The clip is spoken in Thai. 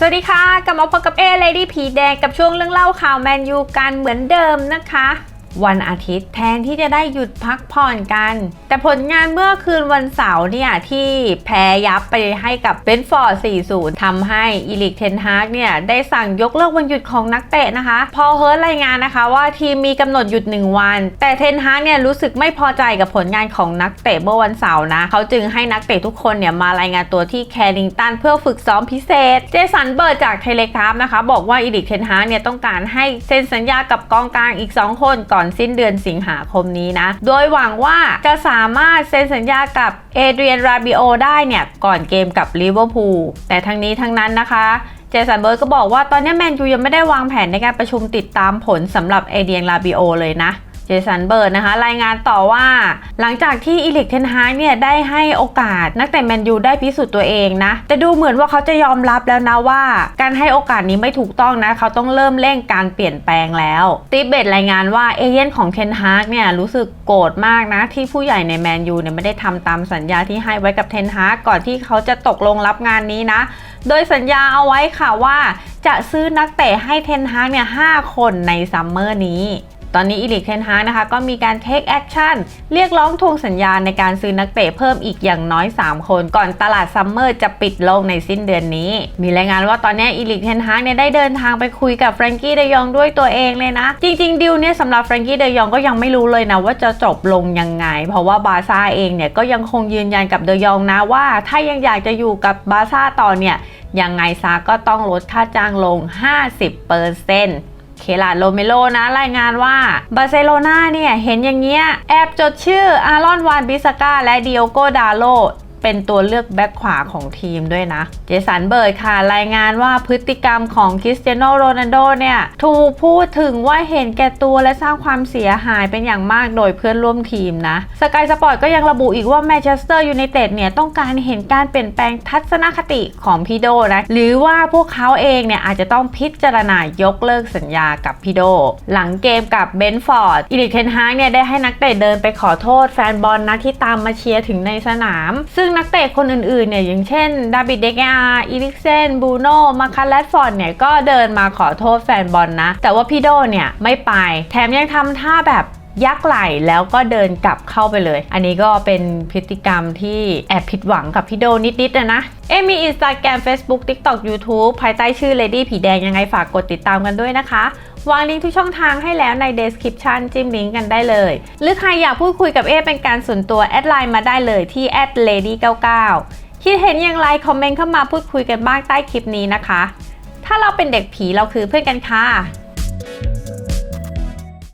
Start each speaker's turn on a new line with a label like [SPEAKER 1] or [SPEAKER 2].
[SPEAKER 1] สวัสดีค่ะกลับมาพบกับเอเลดี้ผีแดงกับช่วงเรื่องเล่าข่าวแมนยูกันเหมือนเดิมนะคะ วันอาทิตย์แทนที่จะได้หยุดพักผ่อนกัน แต่ผลงานเมื่อคืนวันเสาร์เนี่ย ที่แพ้ยับไปให้กับเบนฟอร์ด 4-0 ทำให้อีลิกเทนฮากเนี่ย ได้สั่งยกเลิกวันหยุดของนักเตะนะคะ พอเฮิร์ตรายงานนะคะว่าทีมมีกำหนดหยุด 1 วัน แต่เทนฮากเนี่ยรู้สึกไม่พอใจกับผลงานของนักเตะเมื่อวันเสาร์นะ เขาจึงให้นักเตะทุกคนเนี่ยมารายงานตัวที่แคริงตันเพื่อฝึกซ้อมพิเศษ เจสันเบิร์ดจากเทเลกราฟนะคะ บอกว่าอีลิกเทนฮากเนี่ยต้องการให้เซ็นสัญญากับกองกลางอีก 2 คนก่อนสิ้นเดือนสิงหาคมนี้นะ โดยหวังว่าจะสามารถเซ็นสัญญากับเอเดรียนราบิโอได้เนี่ย ก่อนเกมกับลิเวอร์พูลแต่ทั้งนี้ทั้งนั้นนะคะเจสันเบิร์ดก็บอกว่าตอนนี้แมนยูยังไม่ได้วางแผนในการประชุมติดตามผลสำหรับเอเดียนลาบิโอเลยนะ เจสันเบิร์ดนะคะ รายงานต่อว่า หลังจากที่อีลิกเทนฮากเนี่ยได้ให้โอกาสนักเตะแมนยูได้พิสูจน์ตัวเองนะ แต่ดูเหมือนว่าเขาจะยอมรับแล้วนะว่า การให้โอกาสนี้ไม่ถูกต้องนะ เขาต้องเริ่มเร่งการเปลี่ยนแปลงแล้วตีเบตรายงานว่าเอเย่นของเทนฮากเนี่ยรู้สึกโกรธมากนะ ที่ผู้ใหญ่ในแมนยูเนี่ยไม่ได้ทำตามสัญญาที่ให้ไว้กับเทนฮากก่อนที่เขาจะตกลงรับงานนี้นะ โดยสัญญาเอาไว้ค่ะว่าจะซื้อนักเตะให้เทนฮากเนี่ย5คนในซัมเมอร์นี้ ตอนนี้อีลิกเทนฮานะคะก็มีการเทคแอคชั่นเรียกร้องทวงสัญญาในการซื้อนักเตะเพิ่มอีกอย่างน้อย 3 คน ก่อนตลาดซัมเมอร์จะปิดลงในสิ้นเดือนนี้ มีรายงานว่าตอนนี้อีลิกเทนฮาเนี่ยได้เดินทางไปคุยกับแฟรงกี้เดยองด้วยตัวเองเลยนะ จริงๆดิวเนี่ยสำหรับแฟรงกี้เดยองก็ยังไม่รู้เลยนะว่าจะจบลงยังไง เพราะว่าบาซ่าเองเนี่ยก็ยังคงยืนยันกับเดยองนะว่า ถ้ายังอยากจะอยู่กับบาซ่าต่อเนี่ยยังไงซาก็ต้องลดค่าจ้างลง 50%เเคลาโลเมโลนะรายงานว่าบาร์เซโลนาเนี่ยเห็นอย่างเงี้ยแอบจดชื่ออารอนวานบิสกาและดิโอโกดาโล เป็นตัวเลือกแบ็คขวาของทีมด้วยนะ เจสันเบิร์ดค่ะ รายงานว่าพฤติกรรมของคริสเตียโนโรนัลโดเนี่ย ถูกพูดถึงว่าเห็นแก่ตัวและสร้างความเสียหายเป็นอย่างมากโดยเพื่อนร่วมทีมนะสกายสปอร์ตก็ยังระบุอีกว่าแมนเชสเตอร์ยูไนเต็ดเนี่ยต้องการเห็นการเปลี่ยนแปลงทัศนคติของพี่โดนะ หรือว่าพวกเขาเองเนี่ยอาจจะต้องพิจารณายกเลิกสัญญากับพี่โด หลังเกมกับเบนฟอร์ดอีริกเทนฮากเนี่ยได้ให้นักเตะเดินไปขอโทษแฟนบอลนะที่ตามมาเชียร์ถึงในสนาม ซึ่งนักเตะคนอื่นๆเนี่ยอย่างเช่นดาบิดเดกอาอีริกเซนบูโนมาคาร์ลฟอร์ดเนี่ยก็เดินมาขอโทษแฟนบอลนะ แต่ว่าพี่โดเนี่ยไม่ไป แถมยังทำท่าแบบยักไหล่แล้วก็เดินกลับเข้าไปเลย อันนี้ก็เป็นพฤติกรรมที่แอบผิดหวังกับพี่โดนิดๆนะนะ เอะมี Instagram Facebook TikTok YouTube ภายใต้ชื่อ Lady ผีแดงยังไงฝากกดติดตามกันด้วยนะคะ วางลิงก์ทุกช่องทางให้แล้วใน description จิ้มลิงก์กันได้เลย หรือใครอยากพูดคุยกับเอเป็นการส่วนตัว แอดไลน์มาได้เลยที่ @lady99 คิดเห็นอย่างไรคอมเมนต์เข้ามาพูดคุยกันบ้างใต้คลิปนี้นะคะ ถ้าเราเป็นเด็กผีเราคือเพื่อนกันค่ะ